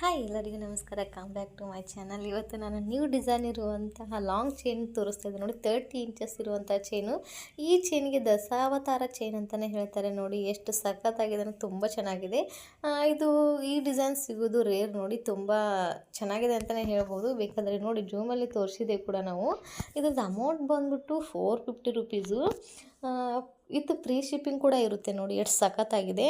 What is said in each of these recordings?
Hi ಎಲ್ಲರಿಗೂ ನಮಸ್ಕಾರ. Come back to my channel ಇವತ್ತು ನಾನು ನ್ಯೂ ಡಿಸೈನ್ ಇರುವಂತಹ ಲಾಂಗ್ ಚೈನ್ ತೋರಿಸ್ತಾ ಇದ್ದೆ ನೋಡಿ ತರ್ಟಿ ಇಂಚಸ್ ಇರುವಂಥ ಚೈನು ಈ ಚೈನ್ಗೆ ದಸಾವತಾರ ಚೈನ್ ಅಂತಲೇ ಹೇಳ್ತಾರೆ. ನೋಡಿ, ಎಷ್ಟು ಸಖತ್ತಾಗಿದೆ. ಅಂದರೆ ತುಂಬ ಚೆನ್ನಾಗಿದೆ. ಇದು ಈ ಡಿಸೈನ್ ಸಿಗೋದು ರೇರ್ ನೋಡಿ, ತುಂಬ ಚೆನ್ನಾಗಿದೆ ಅಂತಲೇ ಹೇಳ್ಬೋದು. ಬೇಕಾದರೆ ನೋಡಿ ಜೂಮಲ್ಲಿ ತೋರಿಸಿದೆ ಕೂಡ ನಾವು. ಇದ್ರದ್ದು ಅಮೌಂಟ್ ಬಂದ್ಬಿಟ್ಟು four fifty rupees with free shipping ಕೂಡ ಇರುತ್ತೆ ನೋಡಿ, ಎಷ್ಟು ಸಖತ್ತಾಗಿದೆ.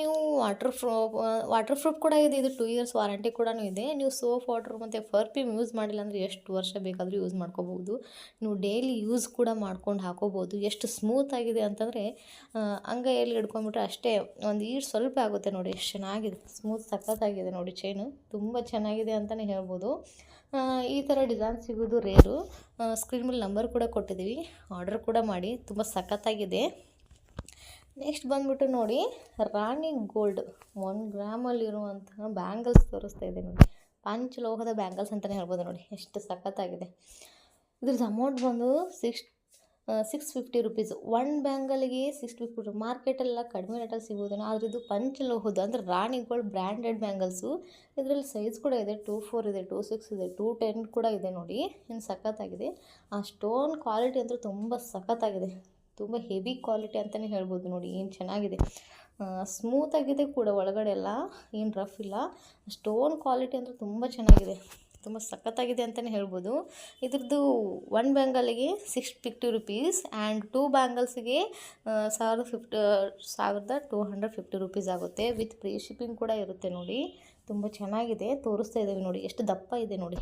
ನೀವು ವಾಟರ್ ಪ್ರೂಫ್ ವಾಟರ್ ಪ್ರೂಫ್ ಕೂಡ ಇದೆ, ಇದು ಟೂ ಇಯರ್ಸ್ ವಾರಂಟಿ ಕೂಡ ಇದೆ. ನೀವು ಸೋಫ್ ವಾಟರ್ ಮತ್ತು ಪರ್ಫ್ಯೂಮ್ ಯೂಸ್ ಮಾಡಿಲ್ಲ ಅಂದರೆ ಎಷ್ಟು ವರ್ಷ ಬೇಕಾದರೂ ಯೂಸ್ ಮಾಡ್ಕೋಬೋದು ನೀವು ಡೈಲಿ ಯೂಸ್ ಕೂಡ ಮಾಡ್ಕೊಂಡು ಹಾಕೋಬೋದು ಎಷ್ಟು ಸ್ಮೂತ್ ಆಗಿದೆ ಅಂತಂದರೆ ಅಂಗೈಯಲ್ಲಿ ಹಿಡ್ಕೊಂಬಿಟ್ರೆ ಅಷ್ಟೇ ಒಂದು ಈಡ್ ಸ್ವಲ್ಪ ಆಗುತ್ತೆ ನೋಡಿ, ಎಷ್ಟು ಚೆನ್ನಾಗಿದೆ. ಸ್ಮೂತ್ ಸಖತ್ತಾಗಿದೆ ನೋಡಿ ಚೈನು ತುಂಬ ಚೆನ್ನಾಗಿದೆ ಅಂತಲೇ ಹೇಳ್ಬೋದು. ಈ ಥರ ಡಿಸೈನ್ ಸಿಗೋದು ರೇರು ಸ್ಕ್ರೀನ್ ಮೇಲೆ ನಂಬರ್ ಕೂಡ ಕೊಟ್ಟಿದ್ದೀವಿ. ಆರ್ಡರ್ ಕೂಡ ಮಾಡಿ. ತುಂಬ ಸಖತ್ತಾಗಿದೆ. ನೆಕ್ಸ್ಟ್ ಬಂದ್ಬಿಟ್ಟು ನೋಡಿ, ರಾಣಿ ಗೋಲ್ಡ್ ಒನ್ ಗ್ರಾಮಲ್ಲಿರುವಂತಹ ಬ್ಯಾಂಗಲ್ಸ್ ತೋರಿಸ್ತಾ ಇದೆ ನೋಡಿ. ಪಂಚಲೋಹದ ಬ್ಯಾಂಗಲ್ಸ್ ಅಂತಲೇ ಹೇಳ್ಬೋದು ನೋಡಿ. ಎಷ್ಟು ಸಖತ್ತಾಗಿದೆ. ಇದ್ರದ್ದು ಅಮೌಂಟ್ ಬಂದು six six fifty rupees one ಬ್ಯಾಂಗಲ್ಗೆ six fifty ಮಾರ್ಕೆಟೆಲ್ಲ ಕಡಿಮೆ ರೇಟಲ್ಲಿ ಸಿಗೋದೇನೋ ಆದರೆ ಇದು ಪಂಚಲೋಹದ ಅಂದರೆ ರಾಣಿಗಳು ಬ್ರ್ಯಾಂಡೆಡ್ ಬ್ಯಾಂಗಲ್ಸು ಇದರಲ್ಲಿ ಸೈಜ್ ಕೂಡ ಇದೆ ಟೂ ಫೋರ್ ಇದೆ ಟೂ ಸಿಕ್ಸ್ ಇದೆ ಟೂ ಟೆನ್ ಕೂಡ ಇದೆ ನೋಡಿ. ಇನ್ನು ಸಖತ್ತಾಗಿದೆ. ಆ ಸ್ಟೋನ್ ಕ್ವಾಲಿಟಿ ಅಂತೂ ತುಂಬ ಸಖತ್ತಾಗಿದೆ. ತುಂಬ ಹೆವಿ ಕ್ವಾಲಿಟಿ ಅಂತಲೇ ಹೇಳ್ಬೋದು ನೋಡಿ, ಏನು ಚೆನ್ನಾಗಿದೆ. ಸ್ಮೂತಾಗಿದೆ ಕೂಡ ಒಳಗಡೆ ಎಲ್ಲ, ಏನು ರಫ್ ಇಲ್ಲ. ಸ್ಟೋನ್ ಕ್ವಾಲಿಟಿ ಅಂತೂ ತುಂಬ ಚೆನ್ನಾಗಿದೆ. ತುಂಬ ಸಖತ್ತಾಗಿದೆ ಅಂತಲೇ ಹೇಳ್ಬೋದು. ಇದ್ರದ್ದು one ಬ್ಯಾಂಗಲ್ಗೆ six fifty rupees and two ಬ್ಯಾಂಗಲ್ಸ್ಗೆ ಸಾವಿರದ ಫಿಫ್ಟಿ ಸಾವಿರದ ಟೂ ಹಂಡ್ರೆಡ್ ಫಿಫ್ಟಿ ರುಪೀಸ್ ಆಗುತ್ತೆ. ವಿತ್ ಫ್ರೀ ಶಿಪ್ಪಿಂಗ್ ಕೂಡ ಇರುತ್ತೆ ನೋಡಿ. ತುಂಬ ಚೆನ್ನಾಗಿದೆ. ತೋರಿಸ್ತಾ ಇದ್ದೀವಿ ನೋಡಿ. ಎಷ್ಟು ದಪ್ಪ ಇದೆ ನೋಡಿ.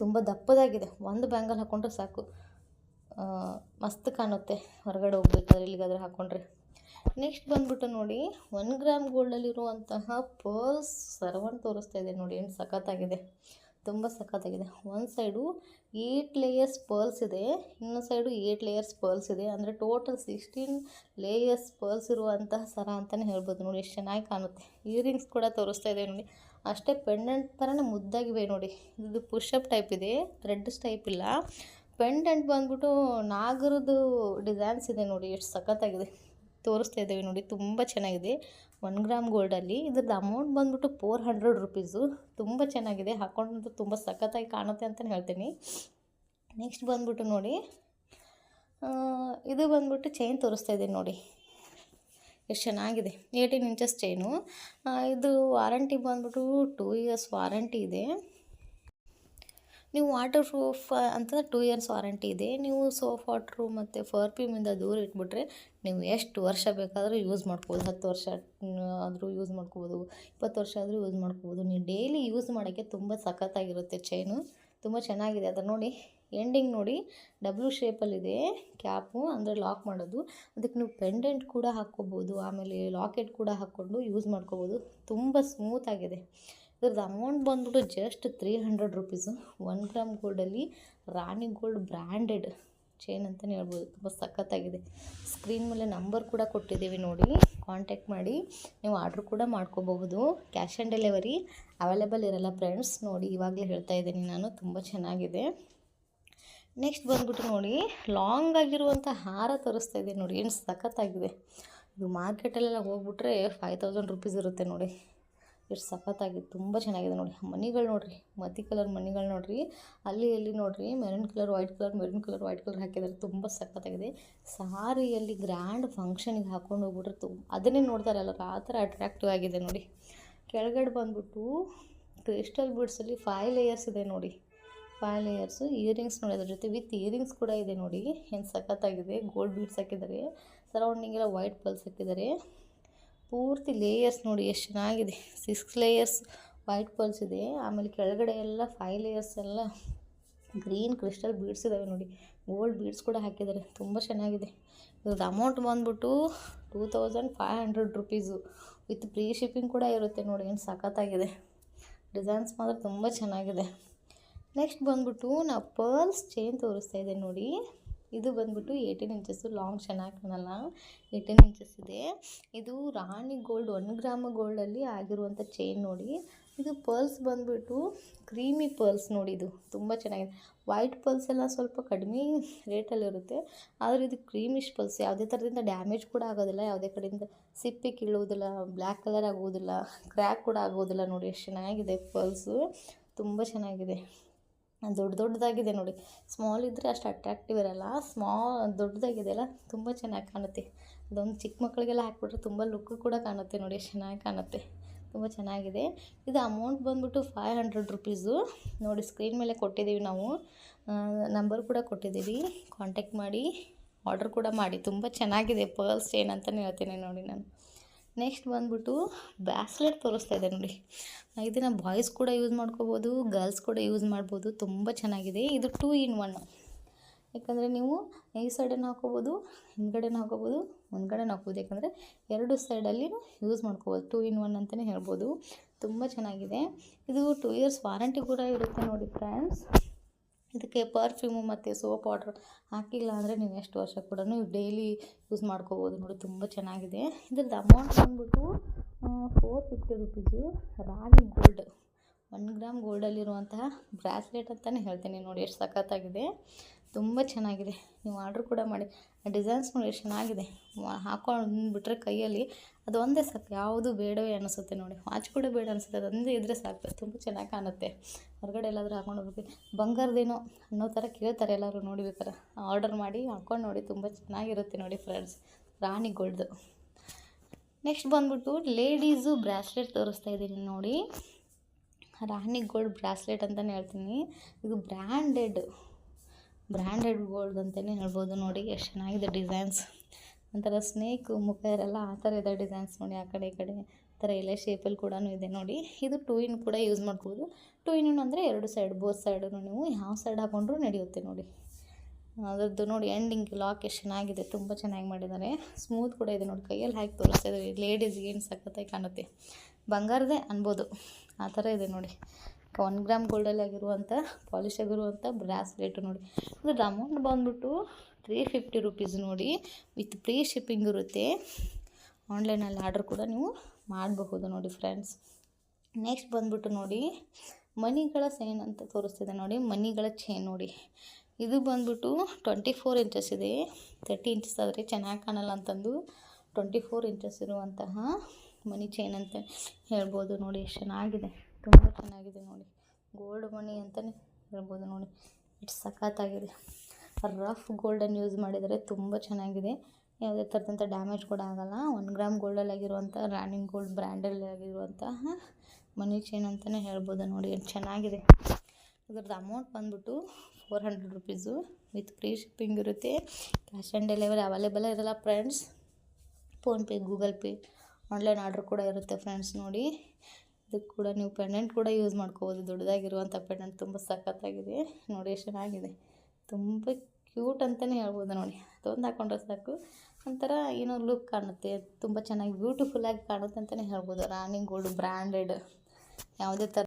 ತುಂಬ ದಪ್ಪದಾಗಿದೆ. ಒಂದು ಬ್ಯಾಂಗಲ್ ಹಾಕ್ಕೊಂಡ್ರೆ ಸಾಕು. ಮಸ್ತ್ ಕಾಣುತ್ತೆ. ಹೊರಗಡೆ ಹೋಗ್ಬೇಕಾದ್ರೆ ಇಲ್ಲಿಗಾದ್ರೆ ಹಾಕ್ಕೊಂಡ್ರೆ ನೆಕ್ಸ್ಟ್ ಬಂದ್ಬಿಟ್ಟು ನೋಡಿ ಒನ್ ಗ್ರಾಮ್ ಗೋಲ್ಡಲ್ಲಿರುವಂತಹ ಪರ್ಸ್ ಸರವನ್ನು ತೋರಿಸ್ತಾ ಇದೆ ನೋಡಿ, ಏನು ಸಖತ್ತಾಗಿದೆ. ತುಂಬ ಸಖತ್ತಾಗಿದೆ. ಒಂದು ಸೈಡು ಏಯ್ಟ್ ಲೇಯರ್ಸ್ ಪರ್ಲ್ಸ್ ಇದೆ. ಇನ್ನೊಂದು ಸೈಡು ಏಯ್ಟ್ ಲೇಯರ್ಸ್ ಪರ್ಲ್ಸ್ ಇದೆ. ಅಂದರೆ ಟೋಟಲ್ ಸಿಕ್ಸ್ಟೀನ್ ಲೇಯರ್ಸ್ ಪರ್ಲ್ಸ್ ಇರುವಂತಹ ಸರ ಅಂತಲೇ ಹೇಳ್ಬೋದು ನೋಡಿ, ಎಷ್ಟು ಚೆನ್ನಾಗಿ ಕಾಣುತ್ತೆ. ಇಯರಿಂಗ್ಸ್ ಕೂಡ ತೋರಿಸ್ತಾ ಇದೆ ನೋಡಿ. ಅಷ್ಟೇ ಪೆಂಡೆಂಟ್ ಥರನೇ ಮುದ್ದಾಗಿವೆ ನೋಡಿ. ಇದು ಪುಷಪ್ ಟೈಪ್ ಇದೆ ಥ್ರೆಡ್ಸ್ ಟೈಪ್ ಇಲ್ಲ. ಪೆಂಡೆಂಟ್ ಬಂದ್ಬಿಟ್ಟು ನಾಗರದ್ದು ಡಿಸೈನ್ಸ್ ಇದೆ ನೋಡಿ, ಎಷ್ಟು ಸಖತ್ತಾಗಿದೆ. ತೋರಿಸ್ತಾ ಇದ್ದೇವೆ ನೋಡಿ, ತುಂಬ ಚೆನ್ನಾಗಿದೆ. ಒನ್ ಗ್ರಾಮ್ ಗೋಲ್ಡಲ್ಲಿ ಇದ್ರದ್ದು ಅಮೌಂಟ್ ಬಂದ್ಬಿಟ್ಟು ಫೋರ್ ಹಂಡ್ರೆಡ್ ರುಪೀಸು ತುಂಬ ಚೆನ್ನಾಗಿದೆ. ಹಾಕೊಂಡಂತೂ ತುಂಬ ಸಖತ್ತಾಗಿ ಕಾಣುತ್ತೆ ಅಂತಲೇ ಹೇಳ್ತೀನಿ. ನೆಕ್ಸ್ಟ್ ಬಂದ್ಬಿಟ್ಟು ನೋಡಿ. ಇದು ಬಂದ್ಬಿಟ್ಟು ಚೈನ್ ತೋರಿಸ್ತಾ ಇದ್ದೀನಿ ನೋಡಿ. ಎಷ್ಟು ಚೆನ್ನಾಗಿದೆ. ಏಯ್ಟೀನ್ ಇಂಚಸ್ ಚೈನು ಇದು ವಾರಂಟಿ ಬಂದ್ಬಿಟ್ಟು ಟೂ ಇಯರ್ಸ್ ವಾರಂಟಿ ಇದೆ. ನೀವು ವಾಟರ್ ಪ್ರೂಫ್ ಅಂತಂದರೆ ಟೂ ಇಯರ್ಸ್ ವಾರಂಟಿ ಇದೆ. ನೀವು ಸೋಪ್ ವಾಟ್ರು ಮತ್ತು ಪರ್ಫ್ಯೂಮಿಂದ ದೂರ ಇಟ್ಬಿಟ್ರೆ ನೀವು ಎಷ್ಟು ವರ್ಷ ಬೇಕಾದರೂ ಯೂಸ್ ಮಾಡ್ಕೋಬೋದು ಹತ್ತು ವರ್ಷ ಆದರೂ ಯೂಸ್ ಮಾಡ್ಕೋಬೋದು ಇಪ್ಪತ್ತು ವರ್ಷ ಆದರೂ ಯೂಸ್ ಮಾಡ್ಕೋಬೋದು ನೀವು ಡೈಲಿ ಯೂಸ್ ಮಾಡೋಕ್ಕೆ ತುಂಬ ಸಖತ್ತಾಗಿರುತ್ತೆ ಚೈನು ತುಂಬ ಚೆನ್ನಾಗಿದೆ. ಅದನ್ನು ನೋಡಿ ಎಂಡಿಂಗ್ ನೋಡಿ ಡಬ್ಲ್ಯೂ ಶೇಪಲ್ಲಿದೆ ಕ್ಯಾಪು ಅಂದರೆ ಲಾಕ್ ಮಾಡೋದು. ಅದಕ್ಕೆ ನೀವು ಪೆಂಡೆಂಟ್ ಕೂಡ ಹಾಕ್ಕೋಬೋದು. ಆಮೇಲೆ ಲಾಕೆಟ್ ಕೂಡ ಹಾಕ್ಕೊಂಡು ಯೂಸ್ ಮಾಡ್ಕೋಬೋದು. ತುಂಬ ಸ್ಮೂತಾಗಿದೆ ಇದ್ರದ್ದು ಅಮೌಂಟ್ ಬಂದ್ಬಿಟ್ಟು just three hundred rupees one gram ಗೋಲ್ಡಲ್ಲಿ Rani gold branded chain ಅಂತಲೇ ಹೇಳ್ಬೋದು. ತುಂಬ ಸಖತ್ತಾಗಿದೆ. ಸ್ಕ್ರೀನ್ ಮೇಲೆ ನಂಬರ್ ಕೂಡ ಕೊಟ್ಟಿದ್ದೀವಿ ನೋಡಿ. ಕಾಂಟ್ಯಾಕ್ಟ್ ಮಾಡಿ. ನೀವು ಆರ್ಡ್ರ್ ಕೂಡ ಮಾಡ್ಕೋಬಹುದು. ಕ್ಯಾಶ್ ಆನ್ ಡೆಲಿವರಿ ಅವೈಲೇಬಲ್ ಇರಲ್ಲ ಫ್ರೆಂಡ್ಸ್ ನೋಡಿ, ಇವಾಗಲೇ ಹೇಳ್ತಾ ಇದ್ದೀನಿ ನಾನು. ತುಂಬ ಚೆನ್ನಾಗಿದೆ. ನೆಕ್ಸ್ಟ್ ಬಂದ್ಬಿಟ್ಟು ನೋಡಿ ಲಾಂಗ್ ಆಗಿರುವಂಥ ಹಾರ ತೋರಿಸ್ತಾ ಇದೆ ನೋಡಿ. ಏನು ಸಖತ್ತಾಗಿದೆ. ಇದು ಮಾರ್ಕೆಟಲ್ಲೆಲ್ಲ ಹೋಗ್ಬಿಟ್ರೆ ಫೈವ್ ತೌಸಂಡ್ ರುಪೀಸ್ ಇರುತ್ತೆ ನೋಡಿ. ಎಷ್ಟು ಸಖತ್ತಾಗಿದೆ ತುಂಬ ಚೆನ್ನಾಗಿದೆ ನೋಡಿ ಮನಿಗಳು ನೋಡಿರಿ, ಮತಿ ಕಲರ್ ಮನಿಗಳು ನೋಡಿರಿ. ಅಲ್ಲಿ ಇಲ್ಲಿ ನೋಡಿರಿ, maroon colour, white colour, maroon colour, white colour ಹಾಕಿದ್ದಾರೆ ತುಂಬ ಸಖತ್ತಾಗಿದೆ. ಸಾರಿಯಲ್ಲಿ ಗ್ರ್ಯಾಂಡ್ ಫಂಕ್ಷನಿಗೆ ಹಾಕೊಂಡು ಹೋಗ್ಬಿಟ್ರೆ ತುಂಬ ಅದನ್ನೇ ನೋಡ್ತಾರೆ ಎಲ್ಲರೂ. ಆ ಥರ ಅಟ್ರಾಕ್ಟಿವ್ ಆಗಿದೆ ನೋಡಿ. ಕೆಳಗಡೆ ಬಂದ್ಬಿಟ್ಟು ಕ್ರಿಸ್ಟಲ್ ಬೀಡ್ಸಲ್ಲಿ ಫೈವ್ ಲೇಯರ್ಸ್ ಇದೆ ನೋಡಿ. ಫೈವ್ ಲೇಯರ್ಸು ಇಯರಿಂಗ್ಸ್ ನೋಡಿ. ಅದ್ರ ಜೊತೆ ವಿತ್ ಇಯರಿಂಗ್ಸ್ ಕೂಡ ಇದೆ ನೋಡಿ. ಏನು ಸಖತ್ತಾಗಿದೆ. ಗೋಲ್ಡ್ ಬೀಡ್ಸ್ ಹಾಕಿದ್ದಾರೆ. ಸರೌಂಡಿಂಗೆಲ್ಲ ವೈಟ್ ಪಲ್ಸ್ ಹಾಕಿದ್ದಾರೆ. ಪೂರ್ತಿ ಲೇಯರ್ಸ್ ನೋಡಿ ಎಷ್ಟು ಚೆನ್ನಾಗಿದೆ. ಸಿಕ್ಸ್ ಲೇಯರ್ಸ್ ವೈಟ್ ಪಲ್ಸ್ ಇದೆ. ಆಮೇಲೆ ಕೆಳಗಡೆ ಎಲ್ಲ ಫೈವ್ ಲೇಯರ್ಸ್ ಎಲ್ಲ ಗ್ರೀನ್ ಕ್ರಿಸ್ಟಲ್ ಬೀಡ್ಸ್ ಇದ್ದಾವೆ ನೋಡಿ. ಗೋಲ್ಡ್ ಬೀಡ್ಸ್ ಕೂಡ ಹಾಕಿದ್ದಾರೆ. ತುಂಬ ಚೆನ್ನಾಗಿದೆ. ಇದ್ರದ್ದು ಅಮೌಂಟ್ ಬಂದ್ಬಿಟ್ಟು two thousand five hundred rupees with free shipping ಕೂಡ ಇರುತ್ತೆ ನೋಡಿ. ಏನು ಸಖತ್ತಾಗಿದೆ. ಡಿಸೈನ್ಸ್ ಮಾತ್ರ ತುಂಬ ಚೆನ್ನಾಗಿದೆ. ನೆಕ್ಸ್ಟ್ ಬಂದ್ಬಿಟ್ಟು ನಾವು ಪರ್ಲ್ಸ್ ಚೈನ್ ತೋರಿಸ್ತಾ ಇದೆ ನೋಡಿ. ಇದು ಬಂದ್ಬಿಟ್ಟು ಏಯ್ಟೀನ್ ಇಂಚಸ್ಸು ಲಾಂಗ್ ಚೆನ್ನಾಗಿ ಕಾಣಲ್ಲ. ಏಯ್ಟೀನ್ ಇಂಚಸ್ ಇದೆ. ಇದು ರಾಣಿ ಗೋಲ್ಡ್ ಒನ್ ಗ್ರಾಮ ಗೋಲ್ಡಲ್ಲಿ ಆಗಿರುವಂಥ ಚೈನ್ ನೋಡಿ. ಇದು ಪರ್ಲ್ಸ್ ಬಂದ್ಬಿಟ್ಟು ಕ್ರೀಮಿ ಪರ್ಲ್ಸ್ ನೋಡಿ ಇದು. ತುಂಬ ಚೆನ್ನಾಗಿದೆ. ವೈಟ್ ಪರ್ಲ್ಸ್ ಎಲ್ಲ ಸ್ವಲ್ಪ ಕಡಿಮೆ ರೇಟಲ್ಲಿರುತ್ತೆ ಆದರೆ ಇದು ಕ್ರೀಮಿಶ್ ಪರ್ಲ್ಸ್ ಯಾವುದೇ ಥರದಿಂದ ಡ್ಯಾಮೇಜ್ ಕೂಡ ಆಗೋದಿಲ್ಲ. ಯಾವುದೇ ಕಡೆಯಿಂದ ಸಿಪ್ಪೆ ಕೀಳುವುದಿಲ್ಲ ಬ್ಲ್ಯಾಕ್ ಕಲರ್ ಆಗುವುದಿಲ್ಲ ಕ್ರ್ಯಾಕ್ ಕೂಡ ಆಗೋದಿಲ್ಲ ನೋಡಿ. ಎಷ್ಟು ಚೆನ್ನಾಗಿದೆ ಪಲ್ಸು ತುಂಬ ಚೆನ್ನಾಗಿದೆ. ದೊಡ್ಡ ದೊಡ್ಡದಾಗಿದೆ ನೋಡಿ. ಸ್ಮಾಲ್ ಇದ್ದರೆ ಅಷ್ಟು ಅಟ್ರಾಕ್ಟಿವ್ ಇರಲ್ಲ. ಸ್ಮಾಲ್ ದೊಡ್ಡದಾಗಿದೆ ಅಲ್ಲ, ತುಂಬ ಚೆನ್ನಾಗಿ ಕಾಣುತ್ತೆ. ಅದೊಂದು ಚಿಕ್ಕ ಮಕ್ಕಳಿಗೆಲ್ಲ ಹಾಕ್ಬಿಟ್ರೆ ತುಂಬ ಲುಕ್ ಕೂಡ ಕಾಣುತ್ತೆ ನೋಡಿ ಚೆನ್ನಾಗಿ ಕಾಣುತ್ತೆ. ತುಂಬ ಚೆನ್ನಾಗಿದೆ. ಇದು ಅಮೌಂಟ್ ಬಂದ್ಬಿಟ್ಟು ಫೈವ್ ಹಂಡ್ರೆಡ್ ರುಪೀಸು ನೋಡಿ ಸ್ಕ್ರೀನ್ ಮೇಲೆ ಕೊಟ್ಟಿದ್ದೀವಿ ನಾವು. ನಂಬರ್ ಕೂಡ ಕೊಟ್ಟಿದ್ದೀವಿ. ಕಾಂಟ್ಯಾಕ್ಟ್ ಮಾಡಿ ಆರ್ಡರ್ ಕೂಡ ಮಾಡಿ. ತುಂಬ ಚೆನ್ನಾಗಿದೆ ಪರ್ಲ್ಸ್ ಚೈನ್ ಹೇಳ್ತೀನಿ ನೋಡಿ ನಾನು. ನೆಕ್ಸ್ಟ್ ಬಂದ್ಬಿಟ್ಟು ಬ್ಯಾಸ್ಲೆಟ್ ತೋರಿಸ್ತಾ ಇದೆ ನೋಡಿ. ಇದನ್ನು ಬಾಯ್ಸ್ ಕೂಡ ಯೂಸ್ ಮಾಡ್ಕೋಬೋದು, ಗರ್ಲ್ಸ್ ಕೂಡ ಯೂಸ್ ಮಾಡ್ಬೋದು, ತುಂಬ ಚೆನ್ನಾಗಿದೆ. ಇದು ಟೂ ಇನ್ ಒನ್. ಯಾಕಂದರೆ ನೀವು ಈ ಸೈಡನ್ನು ಹಾಕೋಬೋದು, ಹಿಂದ್ಗಡೆನೂ ಹಾಕೋಬೋದು, ಮುಂದ್ಗಡೆನೂ ಹಾಕ್ಬೋದು. ಯಾಕಂದರೆ ಎರಡು ಸೈಡಲ್ಲಿ ಯೂಸ್ ಮಾಡ್ಕೋಬೋದು. ಟೂ ಇನ್ ಒನ್ ಅಂತಲೇ ಹೇಳ್ಬೋದು. ತುಂಬ ಚೆನ್ನಾಗಿದೆ. ಇದು ಟೂ ಇಯರ್ಸ್ ವಾರಂಟಿ ಕೂಡ ಇರುತ್ತೆ ನೋಡಿ ಫ್ರೆಂಡ್ಸ್. ಇದಕ್ಕೆ ಪರ್ಫ್ಯೂಮು ಮತ್ತು ಸೋಪ್ ವಾಟ್ರ್ ಹಾಕಿಲ್ಲ ಅಂದರೆ ನೀವು ಎಷ್ಟು ವರ್ಷ ಕೂಡ ಡೈಲಿ ಯೂಸ್ ಮಾಡ್ಕೋಬೋದು ನೋಡಿ, ತುಂಬ ಚೆನ್ನಾಗಿದೆ. ಇದ್ರದ್ದು ಅಮೌಂಟ್ ಬಂದ್ಬಿಟ್ಟು ಫೋರ್ ಫಿಫ್ಟಿ ರುಪೀಸು ರಾಗಿ ಗೋಲ್ಡ್ ಒನ್ ಗ್ರಾಮ್ ಗೋಲ್ಡಲ್ಲಿರುವಂತಹ ಬ್ರಾಸ್ಲೆಟ್ ಅಂತಲೇ ಹೇಳ್ತೀನಿ ನೋಡಿ, ಎಷ್ಟು ಸಖತ್ತಾಗಿದೆ. ತುಂಬ ಚೆನ್ನಾಗಿದೆ. ನೀವು ಆರ್ಡ್ರ್ ಕೂಡ ಮಾಡಿ. ಡಿಸೈನ್ಸ್ ನೋಡಿ ಎಷ್ಟು ಚೆನ್ನಾಗಿದೆ ಹಾಕೊಂಡು ಬಿಟ್ಟರೆ ಕೈಯಲ್ಲಿ ಅದು ಒಂದೇ ಸಾಕು, ಯಾವುದು ಬೇಡವೇ ಅನಿಸುತ್ತೆ ನೋಡಿ. ವಾಚ್ ಕೂಡ ಬೇಡ ಅನಿಸುತ್ತೆ ಅದೊಂದೇ ಇದ್ದರೆ ಸಾಕು, ತುಂಬ ಚೆನ್ನಾಗಿ ಕಾಣುತ್ತೆ. ಹೊರಗಡೆ ಎಲ್ಲಾದರೂ ಹಾಕೊಂಡು ಹೋಗ್ಬೇಕು ಬಂಗಾರದೇನೋ ಅನ್ನೋ ಥರ ಕೇಳ್ತಾರೆ ಎಲ್ಲರೂ ನೋಡಿಬೇಕಾರೆ ಆರ್ಡರ್ ಮಾಡಿ, ಹಾಕೊಂಡು ನೋಡಿ, ತುಂಬ ಚೆನ್ನಾಗಿರುತ್ತೆ ನೋಡಿ ಫ್ರೆಂಡ್ಸ್ ರಾಣಿ ಗೋಲ್ಡ್ದು ನೆಕ್ಸ್ಟ್ ಬಂದ್ಬಿಟ್ಟು, ಲೇಡೀಸು ಬ್ರಾಸ್ಲೆಟ್ ತೋರಿಸ್ತಾ ಇದ್ದೀನಿ ನೋಡಿ. ರಾಣಿ ಗೋಲ್ಡ್ ಬ್ರಾಸ್ಲೆಟ್ ಅಂತಲೇ ಹೇಳ್ತೀನಿ. ಇದು ಬ್ರ್ಯಾಂಡೆಡ್. ಬ್ರ್ಯಾಂಡೆಡ್ ಗೋಲ್ಡ್ ಅಂತಲೇ ಹೇಳ್ಬೋದು. ನೋಡಿ, ಎಷ್ಟು ಚೆನ್ನಾಗಿದೆ ಡಿಸೈನ್ಸ್. ಒಂಥರ ಸ್ನೇಕ್, ಮುಖ ಇರಲ್ಲ ಆ ಥರ ಇದೆ ಡಿಸೈನ್ಸ್ ನೋಡಿ, ಆ ಕಡೆ ಈ ಕಡೆ. ಥರ ಎಲೆ ಶೇಪಲ್ಲಿ ಕೂಡ ಇದೆ ನೋಡಿ. ಇದು ಟೂ ಇನ್ ಕೂಡ ಯೂಸ್ ಮಾಡ್ಬೋದು. ಟೂ ಇನ್ ಅಂದರೆ ಎರಡು ಸೈಡ್ ಬೋತ್ ಸೈಡು ನೀವು ಯಾವ ಸೈಡ್ ಹಾಕೊಂಡ್ರೂ ನಡೆಯುತ್ತೆ ನೋಡಿ. ಅದರದ್ದು ನೋಡಿ ಎಂಡಿಂಗ್ ಲಾಕ್ ಎಷ್ಟು ಚೆನ್ನಾಗಿದೆ, ತುಂಬ ಚೆನ್ನಾಗಿ ಮಾಡಿದ್ದಾರೆ. ಸ್ಮೂತ್ ಕೂಡ ಇದೆ ನೋಡಿ, ಕೈಯಲ್ಲಿ ಹಾಕಿ ತೋರಿಸ್ತಾ ಇದ್ದಾರೆ ಲೇಡೀಸ್ಗೆ ಏನು ಸಖತ್ತಾಗಿ ಕಾಣುತ್ತೆ. ಬಂಗಾರದೇ ಅನ್ಬೋದು. ಆ ಥರ ಇದೆ ನೋಡಿ. ಒನ್ ಗ್ರಾಮ್ ಗೋಲ್ಡಲ್ಲಿ ಆಗಿರುವಂಥ ಪಾಲಿಶ್ ಆಗಿರುವಂಥ ಬ್ರಾಸ್ಲೆಟು ನೋಡಿ. ಅಂದರೆ ಅಮೌಂಟ್ ಬಂದ್ಬಿಟ್ಟು ತ್ರೀ ಫಿಫ್ಟಿ ರುಪೀಸ್ ನೋಡಿ ವಿತ್ ಫ್ರೀ ಶಿಪ್ಪಿಂಗ್ ಇರುತ್ತೆ. ಆನ್ಲೈನಲ್ಲಿ ಆರ್ಡ್ರ್ ಕೂಡ ನೀವು ಮಾಡಬಹುದು ನೋಡಿ ಫ್ರೆಂಡ್ಸ್ ನೆಕ್ಸ್ಟ್ ಬಂದ್ಬಿಟ್ಟು ನೋಡಿ ಮನಿಗಳ ಚೈನ್ ಅಂತ ತೋರಿಸ್ತಿದೆ ನೋಡಿ ಮನಿಗಳ ಚೈನ್ ನೋಡಿ. ಇದು ಬಂದ್ಬಿಟ್ಟು ಟ್ವೆಂಟಿ ಫೋರ್ ಇಂಚಸ್ ಇದೆ. ತರ್ಟಿ ಇಂಚಸ್ ಆದರೆ ಚೆನ್ನಾಗಿ ಕಾಣಲ್ಲ ಅಂತಂದು ಟ್ವೆಂಟಿ ಫೋರ್ ಇಂಚಸ್ ಇರುವಂತಹ ಮನಿ ಚೈನ್ ಅಂತ ಹೇಳ್ಬೋದು ನೋಡಿ, ಎಷ್ಟು ಚೆನ್ನಾಗಿದೆ, ತುಂಬ ಚೆನ್ನಾಗಿದೆ ನೋಡಿ. ಗೋಲ್ಡ್ ಮನಿ ಅಂತಲೇ ಹೇಳ್ಬೋದು ನೋಡಿ. ಎಷ್ಟು ಸಖತ್ತಾಗಿದೆ. ರಫ್ ಗೋಲ್ಡನ್ನು ಯೂಸ್ ಮಾಡಿದರೆ ತುಂಬ ಚೆನ್ನಾಗಿದೆ. ಯಾವುದೇ ಥರದಂಥ ಡ್ಯಾಮೇಜ್ ಕೂಡ ಆಗೋಲ್ಲ. ಒನ್ ಗ್ರಾಮ್ ಗೋಲ್ಡಲ್ಲಿ ಆಗಿರುವಂಥ ರನ್ನಿಂಗ್ ಗೋಲ್ಡ್ ಬ್ರ್ಯಾಂಡಲ್ಲಿ ಆಗಿರುವಂತಹ ಮನಿ ಚೈನ್ ಅಂತಲೇ ಹೇಳ್ಬೋದು ನೋಡಿ. ಎಷ್ಟು ಚೆನ್ನಾಗಿದೆ. ಇದ್ರದ್ದು ಅಮೌಂಟ್ ಬಂದ್ಬಿಟ್ಟು four hundred rupees with free shipping ಇರುತ್ತೆ. ಕ್ಯಾಶ್ ಆನ್ ಡೆಲಿವರಿ ಅವೈಲೇಬಲ್ ಇರಲ್ಲ friends PhonePe Google Pay online order ಕೂಡ ಇರುತ್ತೆ ಫ್ರೆಂಡ್ಸ್ ನೋಡಿ. ಇದಕ್ಕೆ ಕೂಡ ನೀವು ಪೆಂಡೆಂಟ್ ಕೂಡ ಯೂಸ್ ಮಾಡ್ಕೋಬೋದು. ದೊಡ್ಡದಾಗಿರುವಂಥ ಪೆಂಡೆಂಟ್ ತುಂಬ ಸಖತ್ತಾಗಿದೆ. ನೋಡಿ ಎಷ್ಟು ಚೆನ್ನಾಗಿದೆ. ತುಂಬ ಕ್ಯೂಟ್ ಅಂತಲೇ ಹೇಳ್ಬೋದು ನೋಡಿ. ಅದೊಂದು ಹಾಕೊಂಡ್ರೆ ಸಾಕು. ಒಂಥರ ಏನೋ ಲುಕ್ ಕಾಣುತ್ತೆ. ತುಂಬ ಚೆನ್ನಾಗಿ ಬ್ಯೂಟಿಫುಲ್ಲಾಗಿ ಕಾಣುತ್ತೆ ಅಂತಲೇ ಹೇಳ್ಬೋದು. ರಾಣಿ ಗೋಲ್ಡ್ ಬ್ರ್ಯಾಂಡೆಡ್ ಯಾವುದೇ ಥರ